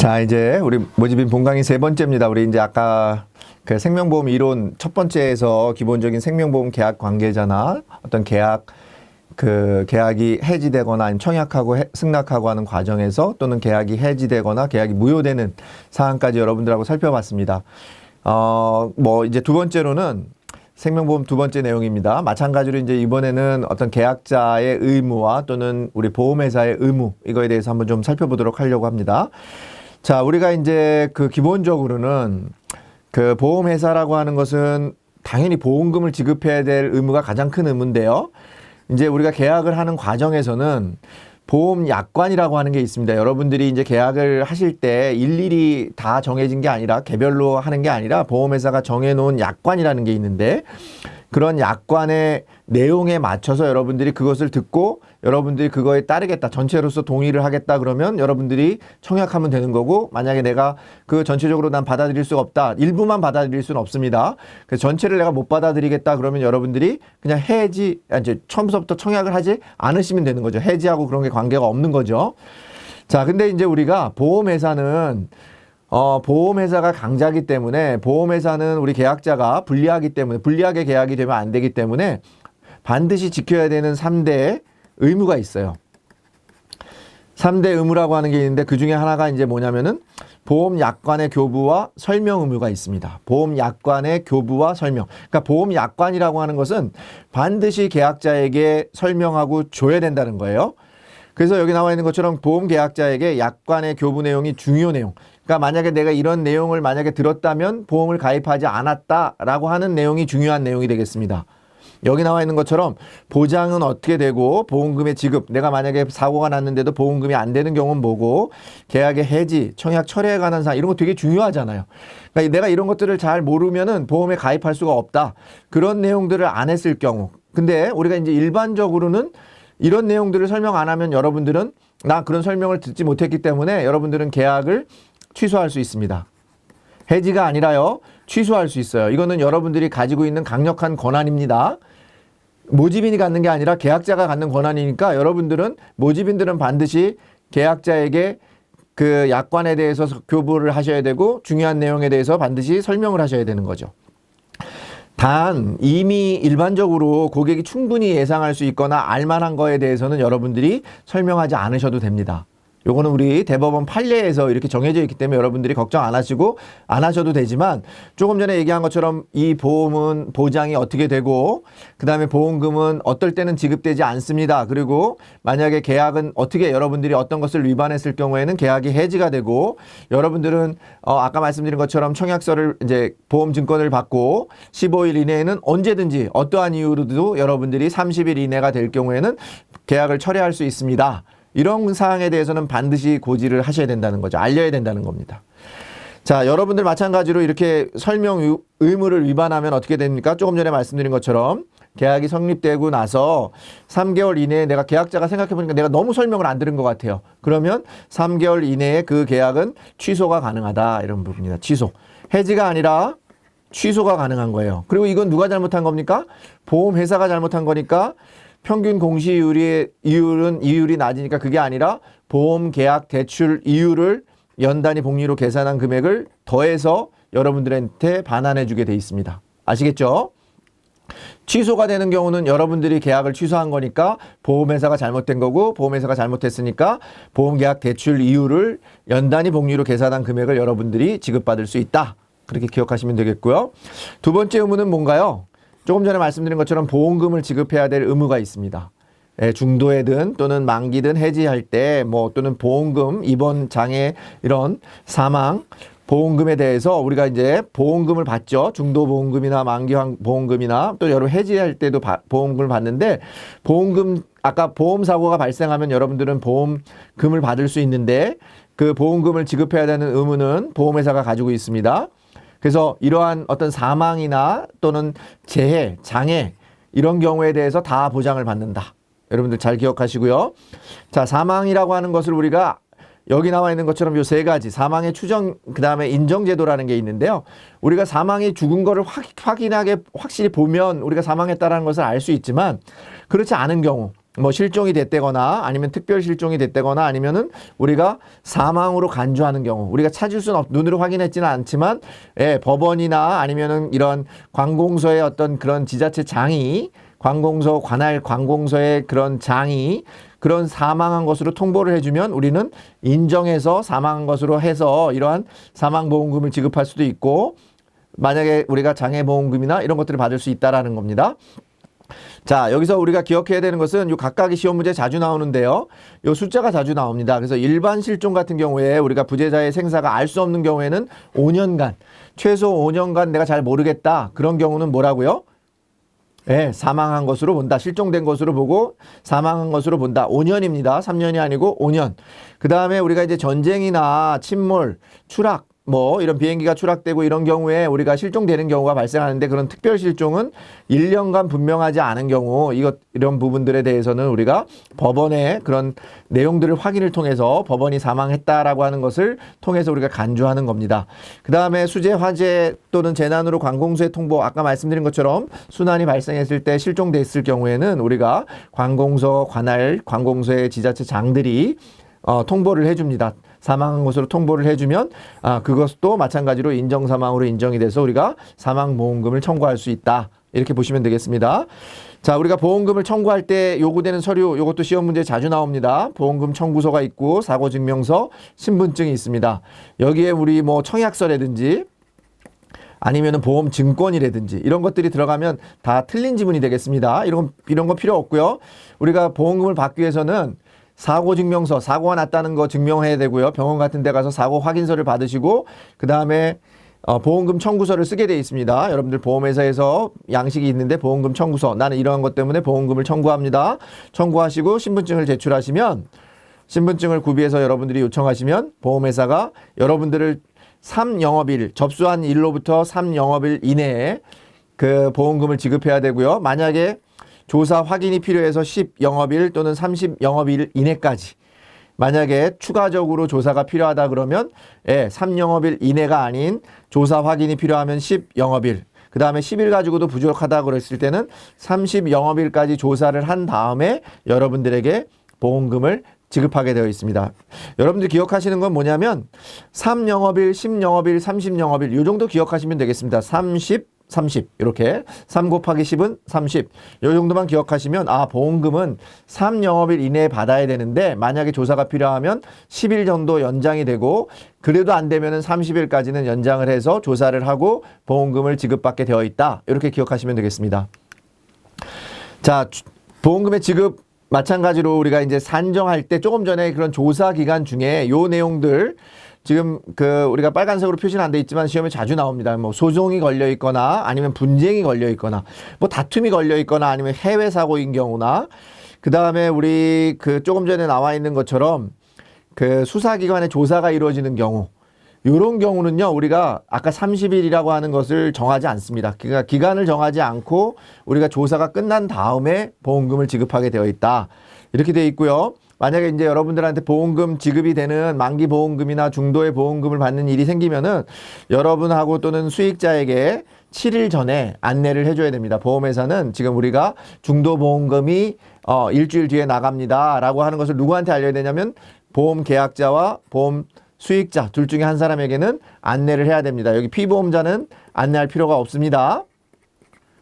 자, 이제 우리 모집인 본강의 세 번째입니다. 우리 이제 아까 그 생명보험 이론 첫 번째에서 기본적인 생명보험 계약 관계자나 어떤 계약 그 계약이 해지되거나 아니면 청약하고 해- 승낙하고 하는 과정에서 또는 계약이 해지되거나 계약이 무효되는 사항까지 여러분들하고 살펴봤습니다. 어, 뭐 이제 두 번째로는 생명보험 두 번째 내용입니다. 마찬가지로 이제 이번에는 어떤 계약자의 의무와 또는 우리 보험회사의 의무 이거에 대해서 한번 좀 살펴보도록 하려고 합니다. 자, 우리가 이제 그 기본적으로는 그 보험회사라고 하는 것은 당연히 보험금을 지급해야 될 의무가 가장 큰 의무인데요. 이제 우리가 계약을 하는 과정에서는 보험 약관이라고 하는 게 있습니다. 여러분들이 이제 계약을 하실 때 일일이 다 정해진 게 아니라 개별로 하는 게 아니라 보험회사가 정해놓은 약관이라는 게 있는데 그런 약관의 내용에 맞춰서 여러분들이 그것을 듣고 여러분들이 그거에 따르겠다. 전체로서 동의를 하겠다 그러면 여러분들이 청약하면 되는 거고 만약에 내가 그 전체적으로 난 받아들일 수가 없다. 일부만 받아들일 수는 없습니다. 그래서 전체를 내가 못 받아들이겠다 그러면 여러분들이 그냥 해지 아니, 이제 처음부터 청약을 하지 않으시면 되는 거죠. 해지하고 그런 게 관계가 없는 거죠. 자 근데 이제 우리가 보험회사는 어, 보험회사가 강자기 때문에 보험회사는 우리 계약자가 불리하기 때문에 불리하게 계약이 되면 안 되기 때문에 반드시 지켜야 되는 3대 의무가 있어요. 3대 의무라고 하는 게 있는데 그 중에 하나가 이제 뭐냐면은 보험 약관의 교부와 설명 의무가 있습니다. 보험 약관의 교부와 설명. 그러니까 보험 약관이라고 하는 것은 반드시 계약자에게 설명하고 줘야 된다는 거예요. 그래서 여기 나와 있는 것처럼 보험 계약자에게 약관의 교부 내용이 중요 내용. 그러니까 만약에 내가 이런 내용을 만약에 들었다면 보험을 가입하지 않았다라고 하는 내용이 중요한 내용이 되겠습니다. 여기 나와 있는 것처럼 보장은 어떻게 되고 보험금의 지급 내가 만약에 사고가 났는데도 보험금이 안 되는 경우는 뭐고 계약의 해지 청약 철회에 관한 사항 이런 거 되게 중요하잖아요. 그러니까 내가 이런 것들을 잘 모르면은 보험에 가입할 수가 없다. 그런 내용들을 안 했을 경우. 근데 우리가 이제 일반적으로는 이런 내용들을 설명 안 하면 여러분들은 나 그런 설명을 듣지 못했기 때문에 여러분들은 계약을 취소할 수 있습니다. 해지가 아니라요. 취소할 수 있어요. 이거는 여러분들이 가지고 있는 강력한 권한입니다 모집인이 갖는 게 아니라 계약자가 갖는 권한이니까 여러분들은 모집인들은 반드시 계약자에게 그 약관에 대해서 교부를 하셔야 되고 중요한 내용에 대해서 반드시 설명을 하셔야 되는 거죠. 단 이미 일반적으로 고객이 충분히 예상할 수 있거나 알만한 거에 대해서는 여러분들이 설명하지 않으셔도 됩니다. 요거는 우리 대법원 판례에서 이렇게 정해져 있기 때문에 여러분들이 걱정 안 하시고 안 하셔도 되지만 조금 전에 얘기한 것처럼 이 보험은 보장이 어떻게 되고 그다음에 보험금은 어떨 때는 지급되지 않습니다. 그리고 만약에 계약은 어떻게 여러분들이 어떤 것을 위반했을 경우에는 계약이 해지가 되고 여러분들은 어 아까 말씀드린 것처럼 청약서를 이제 보험 증권을 받고 15일 이내에는 언제든지 어떠한 이유로도 여러분들이 30일 이내가 될 경우에는 계약을 철회할 수 있습니다. 이런 사항에 대해서는 반드시 고지를 하셔야 된다는 거죠. 알려야 된다는 겁니다. 자, 여러분들 마찬가지로 이렇게 설명 의- 의무를 위반하면 어떻게 됩니까? 조금 전에 말씀드린 것처럼 계약이 성립되고 나서 3개월 이내에 내가 계약자가 생각해 보니까 내가 너무 설명을 안 들은 것 같아요. 그러면 3개월 이내에 그 계약은 취소가 가능하다. 이런 부분이다. 취소. 해지가 아니라 취소가 가능한 거예요. 그리고 이건 누가 잘못한 겁니까? 보험회사가 잘못한 거니까 평균 공시이율의 이율은 이율이 낮으니까 그게 아니라 보험 계약 대출 이율을 연단위 복리로 계산한 금액을 더해서 여러분들한테 반환해 주게 돼 있습니다. 아시겠죠? 취소가 되는 경우는 여러분들이 계약을 취소한 거니까 보험회사가 잘못된 거고 보험회사가 잘못했으니까 보험계약 대출 이율을 연단위 복리로 계산한 금액을 여러분들이 지급받을 수 있다. 그렇게 기억하시면 되겠고요. 두 번째 의무는 뭔가요? 조금 전에 말씀드린 것처럼 보험금을 지급해야 될 의무가 있습니다. 예, 중도에든 또는 만기든 해지할 때 뭐 또는 보험금 입원 장애 이런 사망 보험금에 대해서 우리가 이제 보험금을 받죠. 중도 보험금이나 만기 환- 보험금이나 또 여러분 해지할 때도 바- 보험금을 받는데 보험금 아까 보험 사고가 발생하면 여러분들은 보험금을 받을 수 있는데 그 보험금을 지급해야 되는 의무는 보험회사가 가지고 있습니다. 그래서 이러한 어떤 사망이나 또는 재해, 장애 이런 경우에 대해서 다 보장을 받는다. 여러분들 잘 기억하시고요. 자, 사망이라고 하는 것을 우리가 여기 나와 있는 것처럼 요 세 가지 사망의 추정 그다음에 인정 제도라는 게 있는데요. 우리가 사망이 죽은 거를 확, 확인하게 확실히 보면 우리가 사망했다라는 것을 알 수 있지만 그렇지 않은 경우 뭐 실종이 됐다거나 아니면 특별 실종이 됐다거나 아니면은 우리가 사망으로 간주하는 경우 우리가 찾을 수는 없, 눈으로 확인했지는 않지만 예, 법원이나 아니면은 이런 관공서의 어떤 그런 지자체 장이 관공서 관할 관공서의 그런 장이 그런 사망한 것으로 통보를 해주면 우리는 인정해서 사망한 것으로 해서 이러한 사망보험금을 지급할 수도 있고 만약에 우리가 장애보험금이나 이런 것들을 받을 수 있다라는 겁니다. 자, 여기서 우리가 기억해야 되는 것은 요 각각의 시험 문제 자주 나오는데요. 요 숫자가 자주 나옵니다. 그래서 일반 실종 같은 경우에 우리가 부재자의 생사가 알 수 없는 경우에는 5년간, 최소 5년간 내가 잘 모르겠다. 그런 경우는 뭐라고요? 예, 사망한 것으로 본다. 실종된 것으로 보고 사망한 것으로 본다. 5년입니다. 3년이 아니고 5년. 그 다음에 우리가 이제 전쟁이나 침몰, 추락, 뭐 이런 비행기가 추락되고 이런 경우에 우리가 실종되는 경우가 발생하는데 그런 특별 실종은 1년간 분명하지 않은 경우 이것 이런 부분들에 대해서는 우리가 법원의 그런 내용들을 확인을 통해서 법원이 사망했다라고 하는 것을 통해서 우리가 간주하는 겁니다. 그다음에 수재 화재 또는 재난으로 관공서에 통보 아까 말씀드린 것처럼 순환이 발생했을 때 실종됐을 경우에는 우리가 관공서 관할 관공서의 지자체 장들이 어, 통보를 해줍니다. 사망한 것으로 통보를 해주면 아, 그것도 마찬가지로 인정 사망으로 인정이 돼서 우리가 사망 보험금을 청구할 수 있다. 이렇게 보시면 되겠습니다. 자, 우리가 보험금을 청구할 때 요구되는 서류, 요것도 시험 문제 자주 나옵니다. 보험금 청구서가 있고 사고 증명서, 신분증이 있습니다. 여기에 우리 뭐 청약서라든지 아니면은 보험 증권이라든지 이런 것들이 들어가면 다 틀린 지문이 되겠습니다. 이런 이런 거 필요 없고요. 우리가 보험금을 받기 위해서는 사고 증명서, 사고가 났다는 거 증명해야 되고요. 병원 같은 데 가서 사고 확인서를 받으시고 그다음에 어, 보험금 청구서를 쓰게 돼 있습니다. 여러분들 보험회사에서 양식이 있는데 보험금 청구서 나는 이러한 것 때문에 보험금을 청구합니다. 청구하시고 신분증을 제출하시면 신분증을 구비해서 여러분들이 요청하시면 보험회사가 여러분들을 3영업일 접수한 일로부터 3영업일 이내에 그 보험금을 지급해야 되고요. 만약에 조사 확인이 필요해서 10 영업일 또는 30 영업일 이내까지 만약에 추가적으로 조사가 필요하다 그러면 예, 3영업일 이내가 아닌 조사 확인이 필요하면 10 영업일 그 다음에 10일 가지고도 부족하다 그랬을 때는 30 영업일까지 조사를 한 다음에 여러분들에게 보험금을 지급하게 되어 있습니다. 여러분들 기억하시는 건 뭐냐면 3영업일, 10영업일, 30영업일 요 정도 기억하시면 되겠습니다. 30, 30 이렇게 3 곱하기 10은 30. 요 정도만 기억하시면 아 보험금은 3영업일 이내에 받아야 되는데 만약에 조사가 필요하면 10일 정도 연장이 되고 그래도 안 되면은 30일까지는 연장을 해서 조사를 하고 보험금을 지급받게 되어 있다. 이렇게 기억하시면 되겠습니다. 자, 주- 보험금의 지급 마찬가지로 우리가 이제 산정할 때 조금 전에 그런 조사 기간 중에 요 내용들 지금 그 우리가 빨간색으로 표시는 안 돼 있지만 시험에 자주 나옵니다. 뭐 소송이 걸려 있거나 아니면 분쟁이 걸려 있거나 뭐 다툼이 걸려 있거나 아니면 해외 사고인 경우나 그 다음에 우리 그 조금 전에 나와 있는 것처럼 그 수사기관의 조사가 이루어지는 경우 요런 경우는요, 우리가 아까 30일이라고 하는 것을 정하지 않습니다. 그러니까 기간을 정하지 않고 우리가 조사가 끝난 다음에 보험금을 지급하게 되어 있다. 이렇게 되어 있고요. 만약에 이제 여러분들한테 보험금 지급이 되는 만기 보험금이나 중도의 보험금을 받는 일이 생기면은 여러분하고 또는 수익자에게 7일 전에 안내를 해줘야 됩니다. 보험회사는 지금 우리가 중도 보험금이 어, 일주일 뒤에 나갑니다 라고 하는 것을 누구한테 알려야 되냐면 보험 계약자와 보험 수익자 둘 중에 한 사람에게는 안내를 해야 됩니다. 여기 피보험자는 안내할 필요가 없습니다.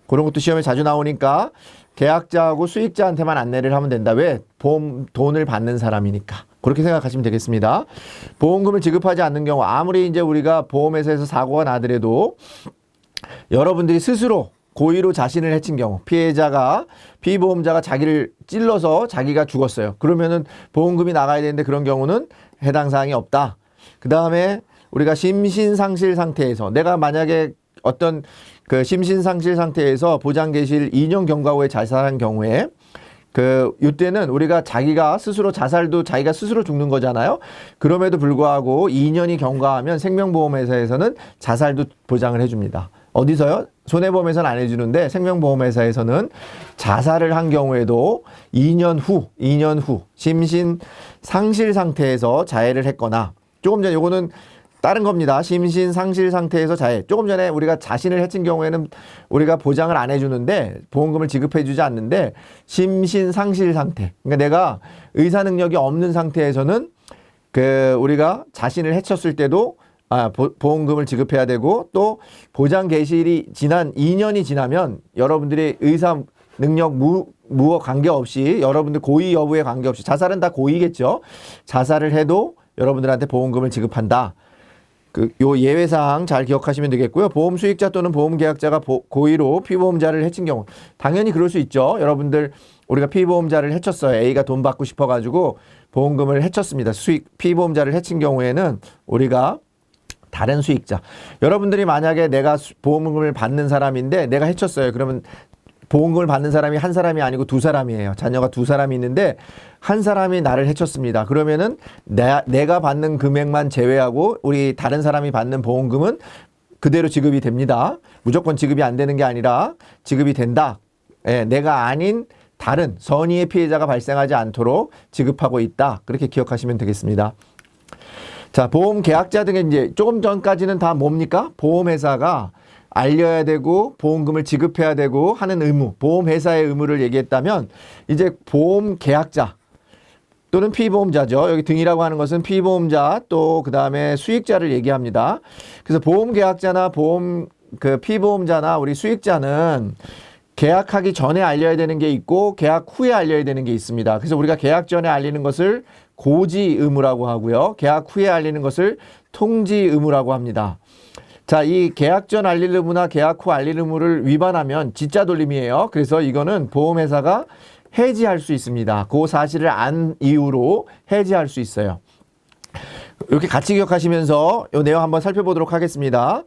그런 것도 시험에 자주 나오니까 계약자하고 수익자한테만 안내를 하면 된다. 왜? 보험 돈을 받는 사람이니까. 그렇게 생각하시면 되겠습니다. 보험금을 지급하지 않는 경우 아무리 이제 우리가 보험회사에서 사고가 나더라도 여러분들이 스스로 고의로 자신을 해친 경우 피해자가 피보험자가 자기를 찔러서 자기가 죽었어요. 그러면은 보험금이 나가야 되는데 그런 경우는 해당 사항이 없다. 그 다음에 우리가 심신상실 상태에서 내가 만약에 어떤 그 심신상실 상태에서 보장계실 2년 경과 후에 자살한 경우에 그 이때는 우리가 자기가 스스로 자살도 자기가 스스로 죽는 거잖아요. 그럼에도 불구하고 2년이 경과하면 생명보험회사에서는 자살도 보장을 해줍니다. 어디서요? 손해보험에서는 안 해주는데 생명보험회사에서는 자살을 한 경우에도 2년 후, 2년 후 심신 상실 상태에서 자해를 했거나 조금 전에 요거는 다른 겁니다. 심신 상실 상태에서 자해. 조금 전에 우리가 자신을 해친 경우에는 우리가 보장을 안 해주는데 보험금을 지급해주지 않는데 심신 상실 상태. 그러니까 내가 의사 능력이 없는 상태에서는 그 우리가 자신을 해쳤을 때도 아, 보, 보험금을 지급해야 되고 또 보장 개시일이 지난 2년이 지나면 여러분들이 의사 능력 무, 무어 관계없이 여러분들 고의 여부에 관계없이 자살은 다 고의겠죠. 자살을 해도 여러분들한테 보험금을 지급한다. 그요 예외 사항 잘 기억하시면 되겠고요. 보험 수익자 또는 보험 계약자가 보- 고의로 피보험자를 해친 경우 당연히 그럴 수 있죠. 여러분들 우리가 피보험자를 해쳤어요. A가 돈 받고 싶어 가지고 보험금을 해쳤습니다. 수익 피보험자를 해친 경우에는 우리가 다른 수익자. 여러분들이 만약에 내가 수- 보험금을 받는 사람인데 내가 해쳤어요. 그러면 보험금을 받는 사람이 한 사람이 아니고 두 사람이에요. 자녀가 두 사람이 있는데 한 사람이 나를 해쳤습니다. 그러면은 내, 내가 받는 금액만 제외하고 우리 다른 사람이 받는 보험금은 그대로 지급이 됩니다. 무조건 지급이 안 되는 게 아니라 지급이 된다. 예, 내가 아닌 다른 선의의 피해자가 발생하지 않도록 지급하고 있다. 그렇게 기억하시면 되겠습니다. 자, 보험 계약자 등의 이제 조금 전까지는 다 뭡니까? 보험회사가 알려야 되고 보험금을 지급해야 되고 하는 의무, 보험회사의 의무를 얘기했다면 이제 보험 계약자 또는 피보험자죠. 여기 등이라고 하는 것은 피보험자 또 그 다음에 수익자를 얘기합니다. 그래서 보험 계약자나 보험 그 피보험자나 우리 수익자는 계약하기 전에 알려야 되는 게 있고 계약 후에 알려야 되는 게 있습니다. 그래서 우리가 계약 전에 알리는 것을 고지 의무라고 하고요. 계약 후에 알리는 것을 통지 의무라고 합니다. 자, 이 계약 전 알릴 의무나 계약 후 알릴 의무를 위반하면 진짜 돌림이에요. 그래서 이거는 보험회사가 해지할 수 있습니다. 그 사실을 안 이유로 해지할 수 있어요. 이렇게 같이 기억하시면서 이 내용 한번 살펴보도록 하겠습니다.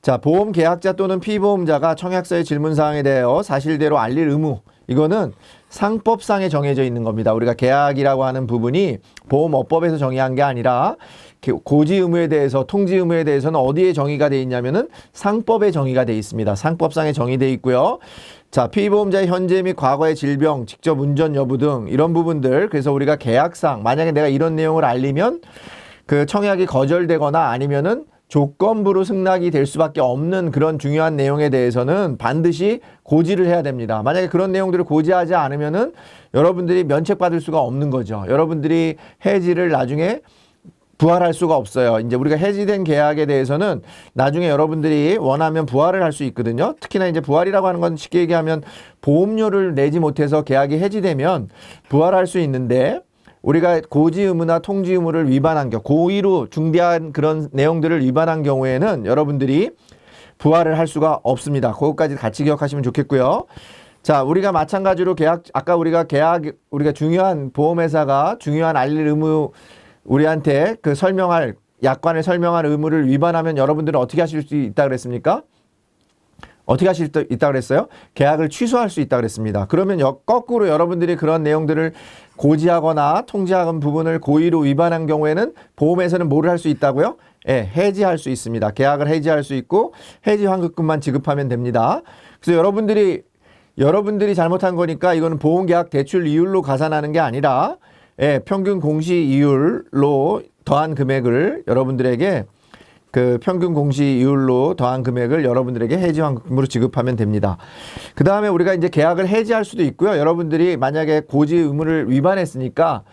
자, 보험 계약자 또는 피보험자가 청약서의 질문 사항에 대하여 사실대로 알릴 의무. 이거는 상법상에 정해져 있는 겁니다. 우리가 계약이라고 하는 부분이 보험업법에서 정의한 게 아니라 고지 의무에 대해서 통지 의무에 대해서는 어디에 정의가 돼 있냐면은 상법에 정의가 돼 있습니다. 상법상에 정의돼 있고요. 자, 피보험자의 현재 및 과거의 질병, 직접 운전 여부 등 이런 부분들 그래서 우리가 계약상 만약에 내가 이런 내용을 알리면 그 청약이 거절되거나 아니면은 조건부로 승낙이 될 수밖에 없는 그런 중요한 내용에 대해서는 반드시 고지를 해야 됩니다. 만약에 그런 내용들을 고지하지 않으면은 여러분들이 면책받을 수가 없는 거죠. 여러분들이 해지를 나중에 부활할 수가 없어요. 이제 우리가 해지된 계약에 대해서는 나중에 여러분들이 원하면 부활을 할 수 있거든요. 특히나 이제 부활이라고 하는 건 쉽게 얘기하면 보험료를 내지 못해서 계약이 해지되면 부활할 수 있는데 우리가 고지 의무나 통지 의무를 위반한 경우 고의로 중대한 그런 내용들을 위반한 경우에는 여러분들이 부활을 할 수가 없습니다. 그것까지 같이 기억하시면 좋겠고요. 자, 우리가 마찬가지로 계약 아까 우리가 계약 우리가 중요한 보험회사가 중요한 알릴 의무 우리한테 그 설명할 약관에 설명할 의무를 위반하면 여러분들은 어떻게 하실 수 있다 그랬습니까? 어떻게 하실 수 있다 그랬어요? 계약을 취소할 수 있다 그랬습니다. 그러면 여- 거꾸로 여러분들이 그런 내용들을 고지하거나 통지하는 부분을 고의로 위반한 경우에는 보험에서는 뭐를 할 수 있다고요? 예, 해지할 수 있습니다. 계약을 해지할 수 있고 해지 환급금만 지급하면 됩니다. 그래서 여러분들이 여러분들이 잘못한 거니까 이거는 보험계약 대출 이율로 가산하는 게 아니라 예, 평균 공시 이율로 더한 금액을 여러분들에게 그 평균 공시 이율로 더한 금액을 여러분들에게 해지 환급금으로 지급하면 됩니다. 그 다음에 우리가 이제 계약을 해지할 수도 있고요. 여러분들이 만약에 고지 의무를 위반했으니까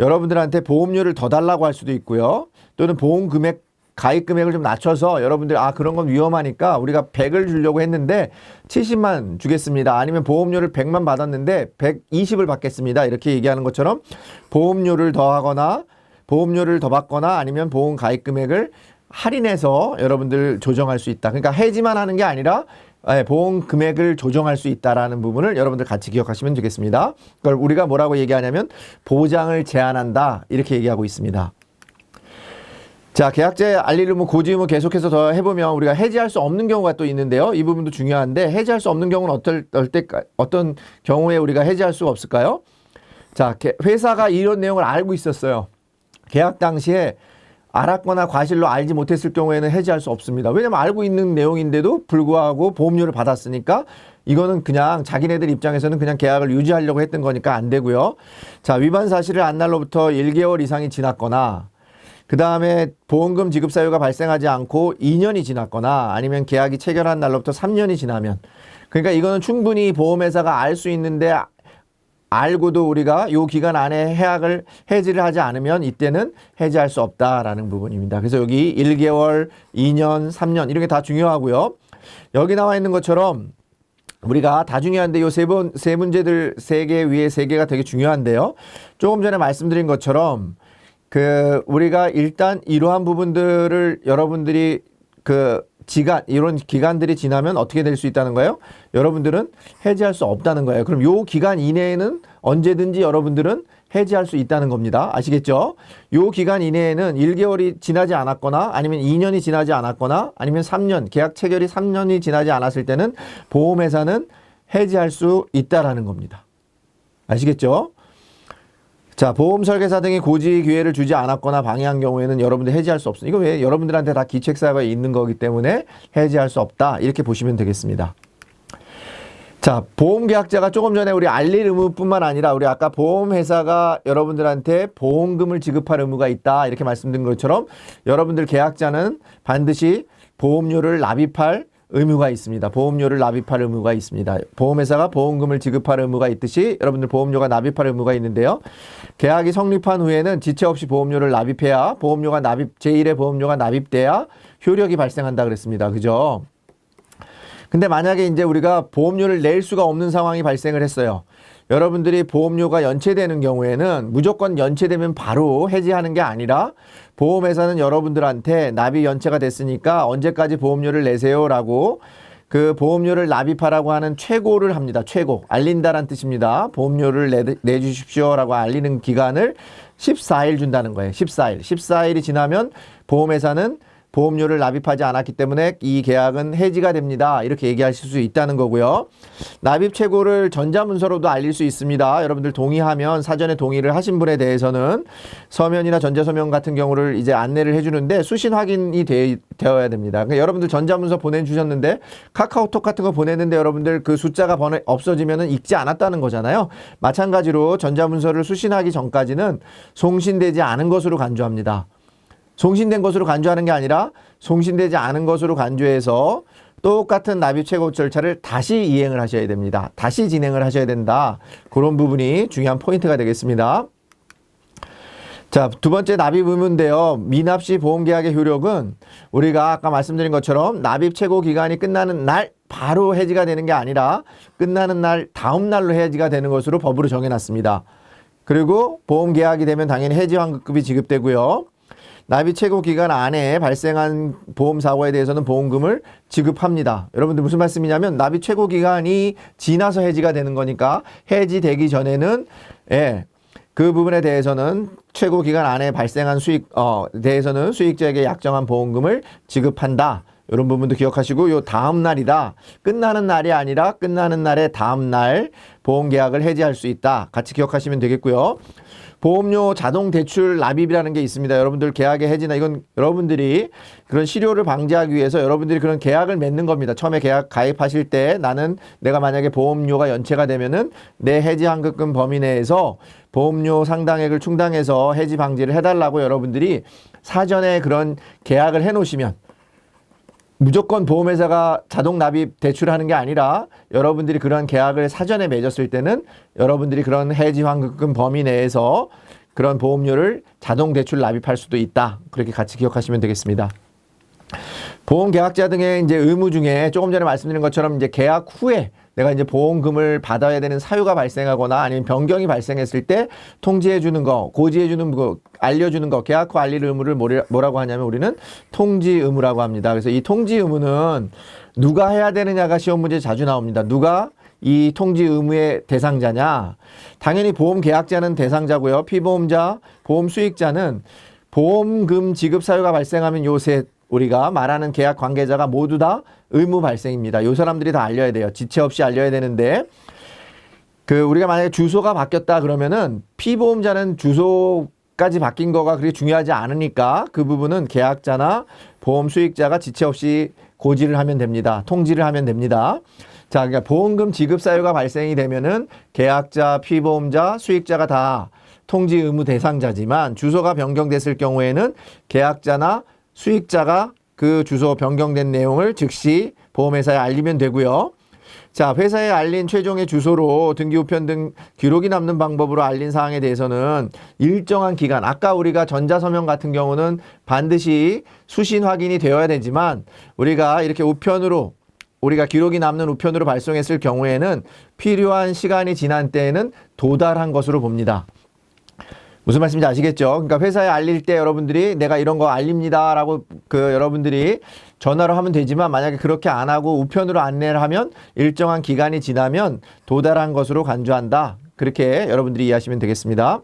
여러분들한테 보험료를 더 달라고 할 수도 있고요. 또는 보험 금액 가입 금액을 좀 낮춰서 여러분들 아 그런 건 위험하니까 우리가 100을 주려고 했는데 70만 주겠습니다. 아니면 보험료를 100만 받았는데 120을 받겠습니다. 이렇게 얘기하는 것처럼 보험료를 더하거나 보험료를 더 받거나 아니면 보험 가입 금액을 할인해서 여러분들 조정할 수 있다. 그러니까 해지만 하는 게 아니라 예, 보험 금액을 조정할 수 있다라는 부분을 여러분들 같이 기억하시면 되겠습니다. 그걸 우리가 뭐라고 얘기하냐면 보장을 제한한다 이렇게 얘기하고 있습니다. 자, 계약제 알릴 의무, 고지 의무 계속해서 더 해보면 우리가 해지할 수 없는 경우가 또 있는데요. 이 부분도 중요한데 해지할 수 없는 경우는 어떨, 때, 어떤 경우에 우리가 해지할 수가 없을까요? 자, 게- 회사가 이런 내용을 알고 있었어요. 계약 당시에 알았거나 과실로 알지 못했을 경우에는 해지할 수 없습니다. 왜냐면 알고 있는 내용인데도 불구하고 보험료를 받았으니까 이거는 그냥 자기네들 입장에서는 그냥 계약을 유지하려고 했던 거니까 안 되고요. 자, 위반 사실을 안 날로부터 1개월 이상이 지났거나 그 다음에 보험금 지급 사유가 발생하지 않고 2년이 지났거나 아니면 계약이 체결한 날로부터 3년이 지나면 그러니까 이거는 충분히 보험회사가 알 수 있는데 알고도 우리가 요 기간 안에 해약을 해지를 하지 않으면 이때는 해지할 수 없다라는 부분입니다. 그래서 여기 1개월, 2년, 3년 이런 게 다 중요하고요. 여기 나와 있는 것처럼 우리가 다 중요한데 요 세 번 세 문제들 세 개 위에 세 개가 되게 중요한데요. 조금 전에 말씀드린 것처럼 그 우리가 일단 이러한 부분들을 여러분들이 그 기간 이런 기간들이 지나면 어떻게 될 수 있다는 거예요? 여러분들은 해지할 수 없다는 거예요. 그럼 요 기간 이내에는 언제든지 여러분들은 해지할 수 있다는 겁니다. 아시겠죠? 요 기간 이내에는 1개월이 지나지 않았거나 아니면 2년이 지나지 않았거나 아니면 3년, 계약 체결이 3년이 지나지 않았을 때는 보험회사는 해지할 수 있다라는 겁니다. 아시겠죠? 자, 보험 설계사 등이 고지 기회를 주지 않았거나 방해한 경우에는 여러분들 해지할 수 없습니다. 이거 왜 여러분들한테 다 기책 사유가 있는 거기 때문에 해지할 수 없다. 이렇게 보시면 되겠습니다. 자, 보험 계약자가 조금 전에 우리 알릴 의무뿐만 아니라 우리 아까 보험 회사가 여러분들한테 보험금을 지급할 의무가 있다. 이렇게 말씀드린 것처럼 여러분들 계약자는 반드시 보험료를 납입할 의무가 있습니다. 보험료를 납입할 의무가 있습니다. 보험회사가 보험금을 지급할 의무가 있듯이 여러분들 보험료가 납입할 의무가 있는데요. 계약이 성립한 후에는 지체 없이 보험료를 납입해야 보험료가 납입 제1의 보험료가 납입돼야 효력이 발생한다 그랬습니다. 그죠? 근데 만약에 이제 우리가 보험료를 낼 수가 없는 상황이 발생을 했어요. 여러분들이 보험료가 연체되는 경우에는 무조건 연체되면 바로 해지하는 게 아니라 보험회사는 여러분들한테 납입 연체가 됐으니까 언제까지 보험료를 내세요라고 그 보험료를 납입하라고 하는 최고를 합니다. 최고. 알린다란 뜻입니다. 보험료를 내, 내주십시오라고 알리는 기간을 14일 준다는 거예요. 14일. 14일이 지나면 보험회사는 보험료를 납입하지 않았기 때문에 이 계약은 해지가 됩니다. 이렇게 얘기하실 수 있다는 거고요. 납입 최고를 전자문서로도 알릴 수 있습니다. 여러분들 동의하면 사전에 동의를 하신 분에 대해서는 서면이나 전자서면 같은 경우를 이제 안내를 해주는데 수신 확인이 되, 어야 됩니다. 그러니까 여러분들 전자문서 보내주셨는데 카카오톡 같은 거 보냈는데 여러분들 그 숫자가 번에 없어지면은 읽지 않았다는 거잖아요. 마찬가지로 전자문서를 수신하기 전까지는 송신되지 않은 것으로 간주합니다. 송신된 것으로 간주하는 게 아니라 송신되지 않은 것으로 간주해서 똑같은 납입 최고 절차를 다시 이행을 하셔야 됩니다. 다시 진행을 하셔야 된다. 그런 부분이 중요한 포인트가 되겠습니다. 자, 두 번째 납입 의무인데요. 미납 시 보험 계약의 효력은 우리가 아까 말씀드린 것처럼 납입 최고 기간이 끝나는 날 바로 해지가 되는 게 아니라 끝나는 날 다음 날로 해지가 되는 것으로 법으로 정해 놨습니다. 그리고 보험 계약이 되면 당연히 해지 환급금이 지급되고요. 납입 최고 기간 안에 발생한 보험 사고에 대해서는 보험금을 지급합니다. 여러분들 무슨 말씀이냐면 납입 최고 기간이 지나서 해지가 되는 거니까 해지되기 전에는 예. 그 부분에 대해서는 최고 기간 안에 발생한 수익 어 대해서는 수익자에게 약정한 보험금을 지급한다. 이런 부분도 기억하시고 요 다음 날이다. 끝나는 날이 아니라 끝나는 날의 다음 날 보험 계약을 해지할 수 있다. 같이 기억하시면 되겠고요. 보험료 자동 대출 납입이라는 게 있습니다. 여러분들 계약의 해지나 이건 여러분들이 그런 실효를 방지하기 위해서 여러분들이 그런 계약을 맺는 겁니다. 처음에 계약 가입하실 때 나는 내가 만약에 보험료가 연체가 되면은 내 해지 환급금 범위 내에서 보험료 상당액을 충당해서 해지 방지를 해달라고 여러분들이 사전에 그런 계약을 해 놓으시면 무조건 보험회사가 자동 납입 대출하는 게 아니라 여러분들이 그런 계약을 사전에 맺었을 때는 여러분들이 그런 해지 환급금 범위 내에서 그런 보험료를 자동 대출 납입할 수도 있다. 그렇게 같이 기억하시면 되겠습니다. 보험 계약자 등의 이제 의무 중에 조금 전에 말씀드린 것처럼 이제 계약 후에 내가 이제 보험금을 받아야 되는 사유가 발생하거나 아니면 변경이 발생했을 때 통지해 주는 거, 고지해 주는 거, 알려 주는 거, 계약 후 알릴 의무를 뭐라고 하냐면 우리는 통지 의무라고 합니다. 그래서 이 통지 의무는 누가 해야 되느냐가 시험 문제 자주 나옵니다. 누가 이 통지 의무의 대상자냐? 당연히 보험 계약자는 대상자고요. 피보험자, 보험 수익자는 보험금 지급 사유가 발생하면 요새 우리가 말하는 계약 관계자가 모두 다 의무 발생입니다. 요 사람들이 다 알려야 돼요. 지체 없이 알려야 되는데 그 우리가 만약에 주소가 바뀌었다 그러면은 피보험자는 주소까지 바뀐 거가 그렇게 중요하지 않으니까 그 부분은 계약자나 보험 수익자가 지체 없이 고지를 하면 됩니다. 통지를 하면 됩니다. 자, 그러니까 보험금 지급 사유가 발생이 되면은 계약자, 피보험자, 수익자가 다 통지 의무 대상자지만 주소가 변경됐을 경우에는 계약자나 수익자가 그 주소 변경된 내용을 즉시 보험회사에 알리면 되고요. 자, 회사에 알린 최종의 주소로 등기 우편 등 기록이 남는 방법으로 알린 사항에 대해서는 일정한 기간, 아까 우리가 전자서명 같은 경우는 반드시 수신 확인이 되어야 되지만 우리가 이렇게 우편으로 우리가 기록이 남는 우편으로 발송했을 경우에는 필요한 시간이 지난 때에는 도달한 것으로 봅니다. 무슨 말씀인지 아시겠죠? 그러니까 회사에 알릴 때 여러분들이 내가 이런 거 알립니다라고 그 여러분들이 전화로 하면 되지만 만약에 그렇게 안 하고 우편으로 안내를 하면 일정한 기간이 지나면 도달한 것으로 간주한다. 그렇게 여러분들이 이해하시면 되겠습니다.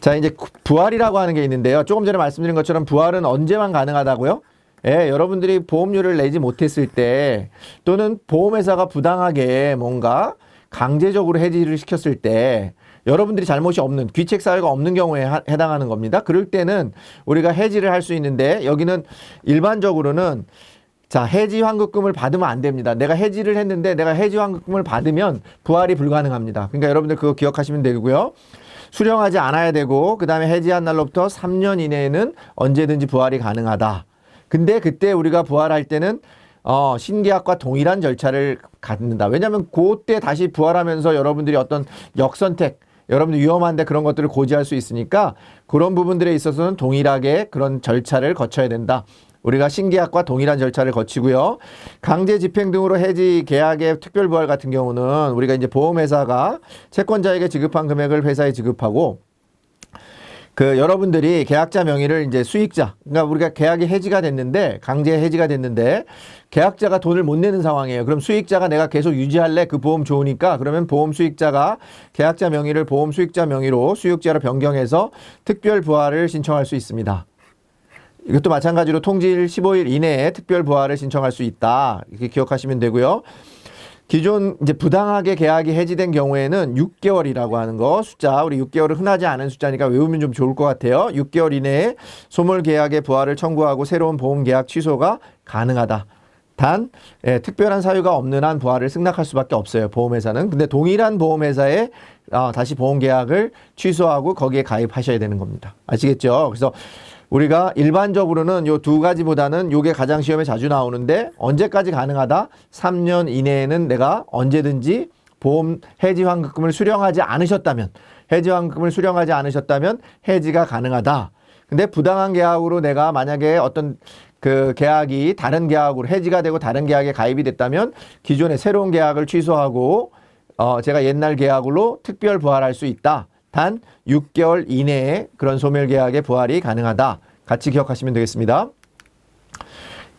자, 이제 구- 부활이라고 하는 게 있는데요. 조금 전에 말씀드린 것처럼 부활은 언제만 가능하다고요? 예, 여러분들이 보험료를 내지 못했을 때 또는 보험회사가 부당하게 뭔가 강제적으로 해지를 시켰을 때 여러분들이 잘못이 없는 귀책 사유가 없는 경우에 하- 해당하는 겁니다. 그럴 때는 우리가 해지를 할 수 있는데 여기는 일반적으로는 자, 해지 환급금을 받으면 안 됩니다. 내가 해지를 했는데 내가 해지 환급금을 받으면 부활이 불가능합니다. 그러니까 여러분들 그거 기억하시면 되고요. 수령하지 않아야 되고 그다음에 해지한 날로부터 3년 이내에는 언제든지 부활이 가능하다. 근데 그때 우리가 부활할 때는 어, 신계약과 동일한 절차를 갖는다. 왜냐하면 그때 다시 부활하면서 여러분들이 어떤 역선택, 여러분들 위험한데 그런 것들을 고지할 수 있으니까 그런 부분들에 있어서는 동일하게 그런 절차를 거쳐야 된다. 우리가 신계약과 동일한 절차를 거치고요. 강제 집행 등으로 해지 계약의 특별 부활 같은 경우는 우리가 이제 보험회사가 채권자에게 지급한 금액을 회사에 지급하고 그 여러분들이 계약자 명의를 이제 수익자, 그러니까 우리가 계약이 해지가 됐는데 강제 해지가 됐는데 계약자가 돈을 못 내는 상황이에요. 그럼 수익자가 내가 계속 유지할래? 그 보험 좋으니까 그러면 보험 수익자가 계약자 명의를 보험 수익자 명의로 수익자로 변경해서 특별 부활을 신청할 수 있습니다. 이것도 마찬가지로 통지일 15일 이내에 특별 부활을 신청할 수 있다. 이렇게 기억하시면 되고요. 기존 이제 부당하게 계약이 해지된 경우에는 6개월이라고 하는 거 숫자 우리 6개월은 흔하지 않은 숫자니까 외우면 좀 좋을 것 같아요. 6개월 이내에 소멸 계약의 부활을 청구하고 새로운 보험 계약 취소가 가능하다. 단 예, 특별한 사유가 없는 한 부활을 승낙할 수밖에 없어요. 보험회사는. 근데 동일한 보험회사에 어, 다시 보험 계약을 취소하고 거기에 가입하셔야 되는 겁니다. 아시겠죠? 그래서 우리가 일반적으로는 요 두 가지보다는 요게 가장 시험에 자주 나오는데 언제까지 가능하다? 3년 이내에는 내가 언제든지 보험 해지 환급금을 수령하지 않으셨다면 해지 환급금을 수령하지 않으셨다면 해지가 가능하다. 근데 부당한 계약으로 내가 만약에 어떤 그 계약이 다른 계약으로 해지가 되고 다른 계약에 가입이 됐다면 기존의 새로운 계약을 취소하고 어 제가 옛날 계약으로 특별 부활할 수 있다. 단 6개월 이내에 그런 소멸 계약의 부활이 가능하다. 같이 기억하시면 되겠습니다.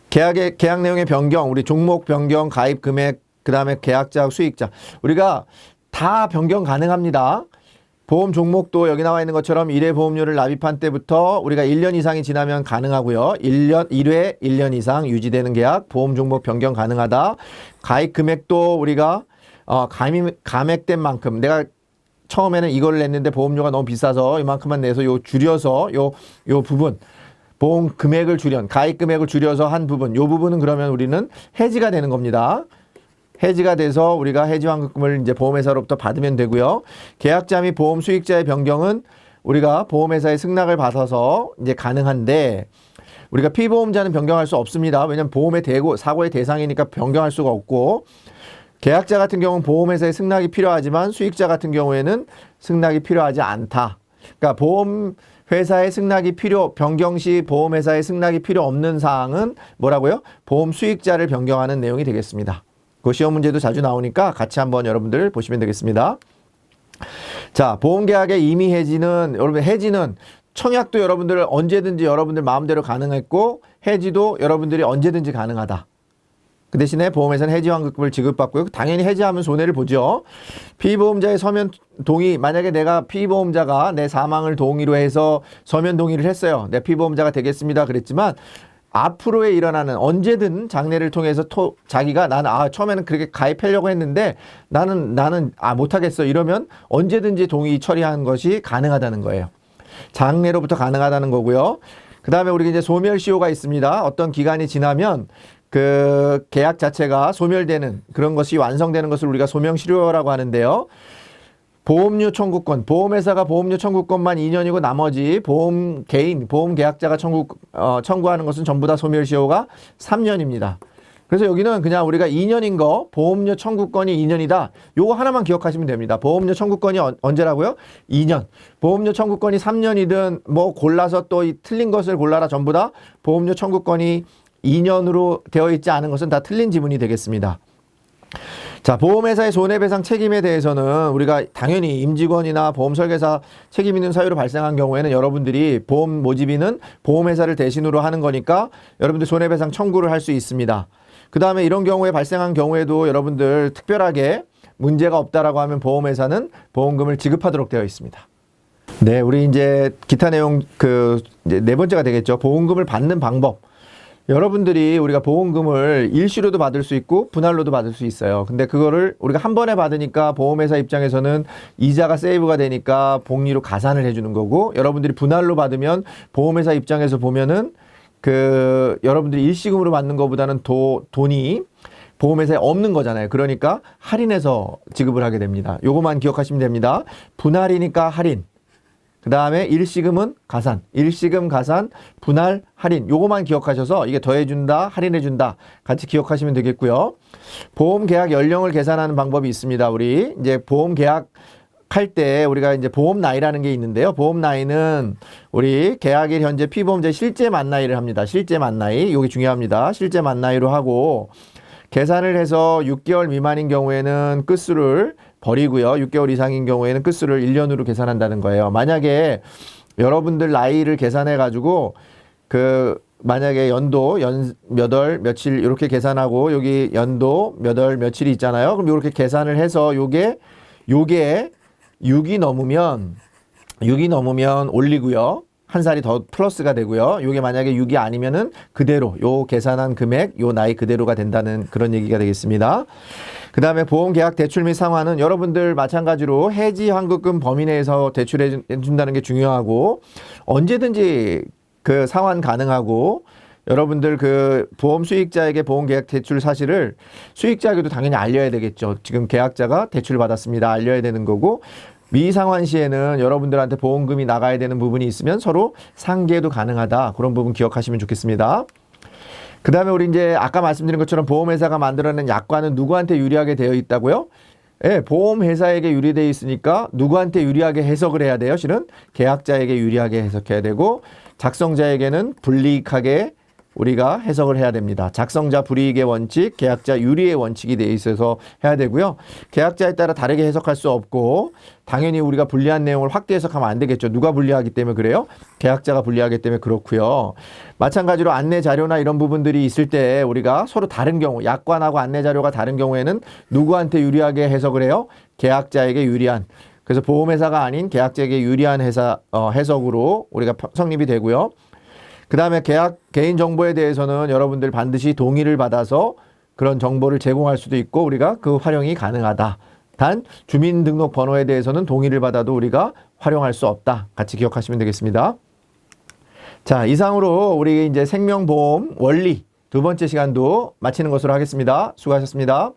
계약의 계약 내용의 변경, 우리 종목 변경, 가입 금액, 그다음에 계약자, 수익자. 우리가 다 변경 가능합니다. 보험 종목도 여기 나와 있는 것처럼 1회 보험료를 납입한 때부터 우리가 1년 이상이 지나면 가능하고요. 1년 1회 1년 이상 유지되는 계약 보험 종목 변경 가능하다. 가입 금액도 우리가 어 감이 감액된 만큼 내가 처음에는 이걸 냈는데 보험료가 너무 비싸서 이만큼만 내서 요 줄여서 요 요 부분 보험 금액을 줄여 가입 금액을 줄여서 한 부분 요 부분은 그러면 우리는 해지가 되는 겁니다. 해지가 돼서 우리가 해지 환급금을 이제 보험회사로부터 받으면 되고요. 계약자 및 보험 수익자의 변경은 우리가 보험회사의 승낙을 받아서 이제 가능한데 우리가 피보험자는 변경할 수 없습니다. 왜냐하면 보험의 대고 사고의 대상이니까 변경할 수가 없고 계약자 같은 경우는 보험회사의 승낙이 필요하지만 수익자 같은 경우에는 승낙이 필요하지 않다. 그러니까 보험 회사의 승낙이 필요 변경 시 보험회사의 승낙이 필요 없는 사항은 뭐라고요? 보험 수익자를 변경하는 내용이 되겠습니다. 그 시험 문제도 자주 나오니까 같이 한번 여러분들 보시면 되겠습니다. 자, 보험계약의 임의 해지는 여러분 해지는 청약도 여러분들 언제든지 여러분들 마음대로 가능했고 해지도 여러분들이 언제든지 가능하다. 그 대신에 보험회사는 해지 환급금을 지급받고요. 당연히 해지하면 손해를 보죠. 피보험자의 서면 동의 만약에 내가 피보험자가 내 사망을 동의로 해서 서면 동의를 했어요. 내 피보험자가 되겠습니다. 그랬지만 앞으로에 일어나는 언제든 장례를 통해서 토, 자기가 나는 아 처음에는 그렇게 가입하려고 했는데 나는 나는 아 못하겠어 이러면 언제든지 동의 처리하는 것이 가능하다는 거예요. 장례로부터 가능하다는 거고요. 그 다음에 우리가 이제 소멸시효가 있습니다. 어떤 기간이 지나면 그 계약 자체가 소멸되는 그런 것이 완성되는 것을 우리가 소명시효라고 하는데요. 보험료 청구권, 보험회사가 보험료 청구권만 2년이고 나머지 보험 개인, 보험 계약자가 청구, 어, 청구하는 것은 전부 다 소멸시효가 3년입니다. 그래서 여기는 그냥 우리가 2년인 거, 보험료 청구권이 2년이다. 요거 하나만 기억하시면 됩니다. 보험료 청구권이 언- 언제라고요? 2년. 보험료 청구권이 3년이든 뭐 골라서 또 이 틀린 것을 골라라 전부 다 보험료 청구권이 2년으로 되어 있지 않은 것은 다 틀린 지문이 되겠습니다. 자, 보험회사의 손해배상 책임에 대해서는 우리가 당연히 임직원이나 보험 설계사 책임 있는 사유로 발생한 경우에는 여러분들이 보험 모집인은 보험회사를 대신으로 하는 거니까 여러분들 손해배상 청구를 할 수 있습니다. 그 다음에 이런 경우에 발생한 경우에도 여러분들 특별하게 문제가 없다라고 하면 보험회사는 보험금을 지급하도록 되어 있습니다. 네, 우리 이제 기타 내용 그 네 번째가 되겠죠. 보험금을 받는 방법. 여러분들이 우리가 보험금을 일시로도 받을 수 있고 분할로도 받을 수 있어요. 근데 그거를 우리가 한 번에 받으니까 보험회사 입장에서는 이자가 세이브가 되니까 복리로 가산을 해주는 거고 여러분들이 분할로 받으면 보험회사 입장에서 보면은 그 여러분들이 일시금으로 받는 것보다는 도, 돈이 보험회사에 없는 거잖아요. 그러니까 할인해서 지급을 하게 됩니다. 요거만 기억하시면 됩니다. 분할이니까 할인. 그 다음에 일시금은 가산, 일시금 가산, 분할, 할인. 요거만 기억하셔서 이게 더해준다, 할인해준다. 같이 기억하시면 되겠고요. 보험 계약 연령을 계산하는 방법이 있습니다. 우리 이제 보험 계약 할때 우리가 이제 보험 나이라는 게 있는데요. 보험 나이는 우리 계약일 현재 피보험자 실제 만 나이를 합니다. 실제 만 나이. 요게 중요합니다. 실제 만 나이로 하고 계산을 해서 6개월 미만인 경우에는 끝수를 버리고요. 6개월 이상인 경우에는 끝수를 1년으로 계산한다는 거예요. 만약에 여러분들 나이를 계산해 가지고 그 만약에 연도 연 몇 월 며칠 이렇게 계산하고 여기 연도 몇 월 며칠이 있잖아요. 그럼 이렇게 계산을 해서 요게 요게 6이 넘으면 6이 넘으면 올리고요. 한 살이 더 플러스가 되고요. 요게 만약에 6이 아니면은 그대로 요 계산한 금액, 요 나이 그대로가 된다는 그런 얘기가 되겠습니다. 그 다음에 보험 계약 대출 및 상환은 여러분들 마찬가지로 해지 환급금 범위 내에서 대출해 준다는 게 중요하고 언제든지 그 상환 가능하고 여러분들 그 보험 수익자에게 보험 계약 대출 사실을 수익자에게도 당연히 알려야 되겠죠. 지금 계약자가 대출 받았습니다. 알려야 되는 거고 미상환 시에는 여러분들한테 보험금이 나가야 되는 부분이 있으면 서로 상계도 가능하다. 그런 부분 기억하시면 좋겠습니다. 그 다음에 우리 이제 아까 말씀드린 것처럼 보험회사가 만들어낸 약관은 누구한테 유리하게 되어 있다고요? 예, 보험회사에게 유리되어 있으니까 누구한테 유리하게 해석을 해야 돼요? 실은 계약자에게 유리하게 해석해야 되고 작성자에게는 불이익하게 우리가 해석을 해야 됩니다. 작성자 불이익의 원칙, 계약자 유리의 원칙이 돼 있어서 해야 되고요. 계약자에 따라 다르게 해석할 수 없고 당연히 우리가 불리한 내용을 확대 해석하면 안 되겠죠. 누가 불리하기 때문에 그래요? 계약자가 불리하기 때문에 그렇고요. 마찬가지로 안내 자료나 이런 부분들이 있을 때 우리가 서로 다른 경우, 약관하고 안내 자료가 다른 경우에는 누구한테 유리하게 해석을 해요? 계약자에게 유리한. 그래서 보험회사가 아닌 계약자에게 유리한 회사 어, 해석으로 우리가 펴- 성립이 되고요. 그 다음에 계약 개인 정보에 대해서는 여러분들 반드시 동의를 받아서 그런 정보를 제공할 수도 있고 우리가 그 활용이 가능하다. 단 주민등록번호에 대해서는 동의를 받아도 우리가 활용할 수 없다. 같이 기억하시면 되겠습니다. 자, 이상으로 우리 이제 생명보험 원리 두 번째 시간도 마치는 것으로 하겠습니다. 수고하셨습니다.